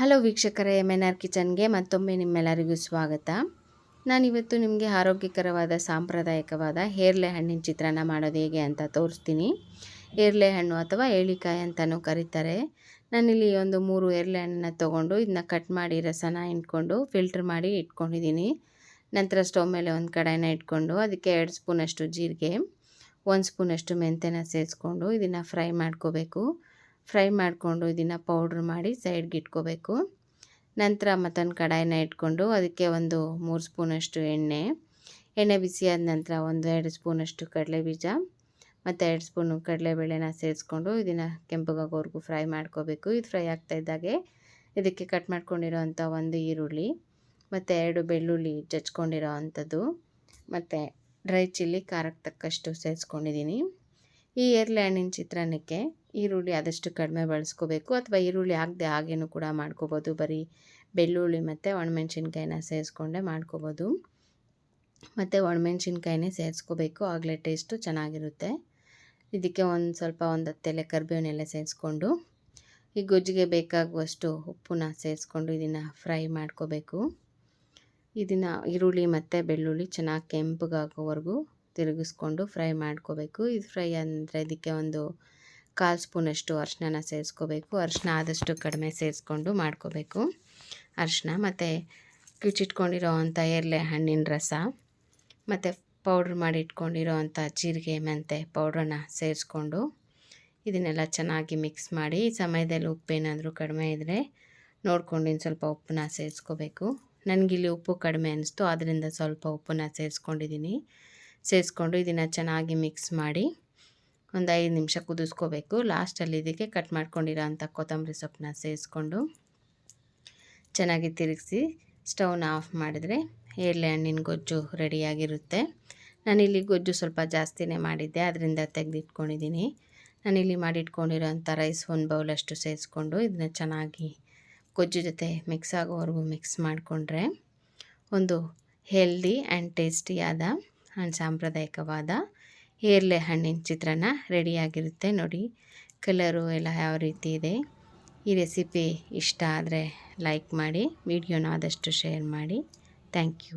Hello ವೀಕ್ಷಕರೇ M N R ಕಿಚನ್ಗೆ ಮತ್ತೊಮ್ಮೆ ನಿಮ್ಮೆಲ್ಲರಿಗೂ ಸ್ವಾಗತ. ನಾನಿವತ್ತು ನಿಮಗೆ ಆರೋಗ್ಯಕರವಾದ, ಸಾಂಪ್ರದಾಯಿಕವಾದ ಹೇರ್ಲೆ ಹಣ್ಣಿನ ಚಿತ್ರಾನ್ನ ಮಾಡೋದು ಹೇಗೆ ಅಂತ ತೋರಿಸ್ತೀನಿ. ಏರ್ಲೆ ಹಣ್ಣು ಅಥವಾ ಏಳಿಕಾಯಿ ಅಂತಲೂ ಕರೀತಾರೆ. ನಾನಿಲ್ಲಿ ಒಂದು ಮೂರು ಏರ್ಲೆ ಹಣ್ಣನ್ನು ತೊಗೊಂಡು ಇದನ್ನ ಕಟ್ ಮಾಡಿ ರಸನ ಇಟ್ಕೊಂಡು ಫಿಲ್ಟ್ರ್ ಮಾಡಿ ಇಟ್ಕೊಂಡಿದ್ದೀನಿ ನಂತರ ಸ್ಟವ್ ಮೇಲೆ ಒಂದು ಕಡಾಯಿನ ಇಟ್ಕೊಂಡು ಅದಕ್ಕೆ ಎರಡು ಸ್ಪೂನಷ್ಟು ಜೀರಿಗೆ, ಒಂದು ಸ್ಪೂನಷ್ಟು ಮೆಂತೆನ ಸೇರಿಸ್ಕೊಂಡು ಇದನ್ನು ಫ್ರೈ ಮಾಡ್ಕೋಬೇಕು. ಫ್ರೈ ಮಾಡಿಕೊಂಡು ಇದನ್ನು ಪೌಡ್ರ್ ಮಾಡಿ ಸೈಡ್ಗೆ ಇಟ್ಕೋಬೇಕು. ನಂತರ ಮತ್ತೊಂದು ಕಡಾಯಿನ ಇಟ್ಕೊಂಡು ಅದಕ್ಕೆ ಒಂದು ಮೂರು ಸ್ಪೂನಷ್ಟು ಎಣ್ಣೆ. ಎಣ್ಣೆ ಬಿಸಿಯಾದ ನಂತರ ಒಂದು ಎರಡು ಸ್ಪೂನಷ್ಟು ಕಡಲೆ ಬೀಜ, ಮತ್ತು ಎರಡು ಸ್ಪೂನು ಕಡಲೆಬೇಳೆನ ಸೇರಿಸ್ಕೊಂಡು ಇದನ್ನು ಕೆಂಪಗಾಗೋವರೆಗೂ ಫ್ರೈ ಮಾಡ್ಕೋಬೇಕು. ಇದು ಫ್ರೈ ಆಗ್ತಾ ಇದ್ದಾಗೆ ಇದಕ್ಕೆ ಕಟ್ ಮಾಡ್ಕೊಂಡಿರೋವಂಥ ಒಂದು ಈರುಳ್ಳಿ, ಮತ್ತು ಎರಡು ಬೆಳ್ಳುಳ್ಳಿ ಜಚ್ಕೊಂಡಿರೋ ಅಂಥದ್ದು, ಮತ್ತು ಡ್ರೈ ಚಿಲ್ಲಿ ಖಾರಕ್ಕೆ ತಕ್ಕಷ್ಟು ಸೇರಿಸ್ಕೊಂಡಿದ್ದೀನಿ ಈ ಏರ್ಲೆ ಹಣ್ಣಿನ ಚಿತ್ರಾನ್ನಕ್ಕೆ ಈರುಳ್ಳಿ ಆದಷ್ಟು ಕಡಿಮೆ ಬಳಸ್ಕೋಬೇಕು ಅಥವಾ ಈರುಳ್ಳಿ ಆಗದೆ ಹಾಗೇನೂ ಕೂಡ ಮಾಡ್ಕೋಬೋದು. ಬರೀ ಬೆಳ್ಳುಳ್ಳಿ ಮತ್ತು ಒಣಮೆಣ್ಸಿನ್ಕಾಯಿನ ಸೇರಿಸ್ಕೊಂಡೆ ಮಾಡ್ಕೋಬೋದು. ಮತ್ತು ಒಣಮೆಣ್ಸಿನ್ಕಾಯಿನೇ ಸೇರಿಸ್ಕೋಬೇಕು, ಆಗಲೇ ಟೇಸ್ಟು ಚೆನ್ನಾಗಿರುತ್ತೆ. ಇದಕ್ಕೆ ಒಂದು ಸ್ವಲ್ಪ ಒಂದು ಹತ್ತೆಲೆ ಕರಿಬೇವನ್ನೆಲ್ಲ ಸೇರಿಸ್ಕೊಂಡು, ಈ ಗೊಜ್ಜಿಗೆ ಬೇಕಾಗುವಷ್ಟು ಉಪ್ಪನ್ನ ಸೇರಿಸ್ಕೊಂಡು ಇದನ್ನು ಫ್ರೈ ಮಾಡ್ಕೋಬೇಕು. ಇದನ್ನು ಈರುಳ್ಳಿ ಮತ್ತು ಬೆಳ್ಳುಳ್ಳಿ ಚೆನ್ನಾಗಿ ಕೆಂಪಗಾಗೋವರೆಗೂ ತಿರುಗಿಸ್ಕೊಂಡು ಫ್ರೈ ಮಾಡ್ಕೋಬೇಕು. ಇದು ಫ್ರೈ ಅಂದರೆ ಇದಕ್ಕೆ ಒಂದು ಕಾಲು ಸ್ಪೂನಷ್ಟು ಅರಿಶಿನ ಸೇರಿಸ್ಕೋಬೇಕು. ಅರಿಶಿನ ಆದಷ್ಟು ಕಡಿಮೆ ಸೇರಿಸ್ಕೊಂಡು ಮಾಡ್ಕೋಬೇಕು. ಅರಿಶಿನ ಮತ್ತು ಕಿಚ್ಚಿಟ್ಕೊಂಡಿರೋ ಅಂಥ ಎರ್ಲೆ ಹಣ್ಣಿನ ರಸ, ಮತ್ತು ಪೌಡ್ರ್ ಮಾಡಿ ಇಟ್ಕೊಂಡಿರೋ ಅಂಥ ಜೀರಿಗೆ, ಮೆಂತೆ ಪೌಡ್ರನ್ನ ಸೇರಿಸ್ಕೊಂಡು ಇದನ್ನೆಲ್ಲ ಚೆನ್ನಾಗಿ ಮಿಕ್ಸ್ ಮಾಡಿ ಈ ಸಮಯದಲ್ಲಿ ಉಪ್ಪೇನಾದರೂ ಕಡಿಮೆ ಇದ್ದರೆ ನೋಡ್ಕೊಂಡು ಇನ್ನು ಸ್ವಲ್ಪ ಉಪ್ಪನ್ನ ಸೇರಿಸ್ಕೋಬೇಕು. ನನಗಿಲ್ಲಿ ಉಪ್ಪು ಕಡಿಮೆ ಅನ್ನಿಸ್ತು ಅದರಿಂದ ಸ್ವಲ್ಪ ಉಪ್ಪನ್ನ ಸೇರಿಸ್ಕೊಂಡಿದ್ದೀನಿ. ಸೇರಿಸ್ಕೊಂಡು ಇದನ್ನು ಚೆನ್ನಾಗಿ ಮಿಕ್ಸ್ ಮಾಡಿ ಒಂದು ಐದು ನಿಮಿಷ ಕುದಿಸ್ಕೋಬೇಕು. ಲಾಸ್ಟಲ್ಲಿ ಇದಕ್ಕೆ ಕಟ್ ಮಾಡ್ಕೊಂಡಿರೋ ಅಂಥ ಕೊತ್ತಂಬರಿ ಸೊಪ್ಪನ್ನ ಸೇರಿಸ್ಕೊಂಡು ಚೆನ್ನಾಗಿ ತಿರುಗಿಸಿ ಸ್ಟವ್ನ ಆಫ್ ಮಾಡಿದರೆ ಏರ್ಲೆ ಹಣ್ಣಿನ ಗೊಜ್ಜು ರೆಡಿಯಾಗಿರುತ್ತೆ ನಾನಿಲ್ಲಿ ಗೊಜ್ಜು ಸ್ವಲ್ಪ ಜಾಸ್ತಿನೇ ಮಾಡಿದ್ದೆ, ಅದರಿಂದ ತೆಗೆದಿಟ್ಕೊಂಡಿದ್ದೀನಿ. ನಾನಿಲ್ಲಿ ಮಾಡಿಟ್ಕೊಂಡಿರೋ ಅಂಥ ರೈಸ್ ಒಂದು ಬೌಲಷ್ಟು ಸೇರಿಸ್ಕೊಂಡು ಇದನ್ನ ಚೆನ್ನಾಗಿ ಗೊಜ್ಜು ಜೊತೆ ಮಿಕ್ಸ್ ಆಗೋವರೆಗೂ ಮಿಕ್ಸ್ ಮಾಡಿಕೊಂಡ್ರೆ ಒಂದು ಹೆಲ್ದಿ ಆ್ಯಂಡ್ ಟೇಸ್ಟಿಯಾದ ಆ್ಯಂಡ್ ಸಾಂಪ್ರದಾಯಿಕವಾದ ಏರ್ಲೆ ಹಣ್ಣಿನ ಚಿತ್ರಾನ್ನ ರೆಡಿಯಾಗಿರುತ್ತೆ ನೋಡಿ. ಕಲರು ಎಲ್ಲ ಯಾವ ರೀತಿ ಇದೆ. ಈ ರೆಸಿಪಿ ಇಷ್ಟ ಆದರೆ ಲೈಕ್ ಮಾಡಿ ವಿಡಿಯೋನ ಆದಷ್ಟು ಶೇರ್ ಮಾಡಿ. Thank you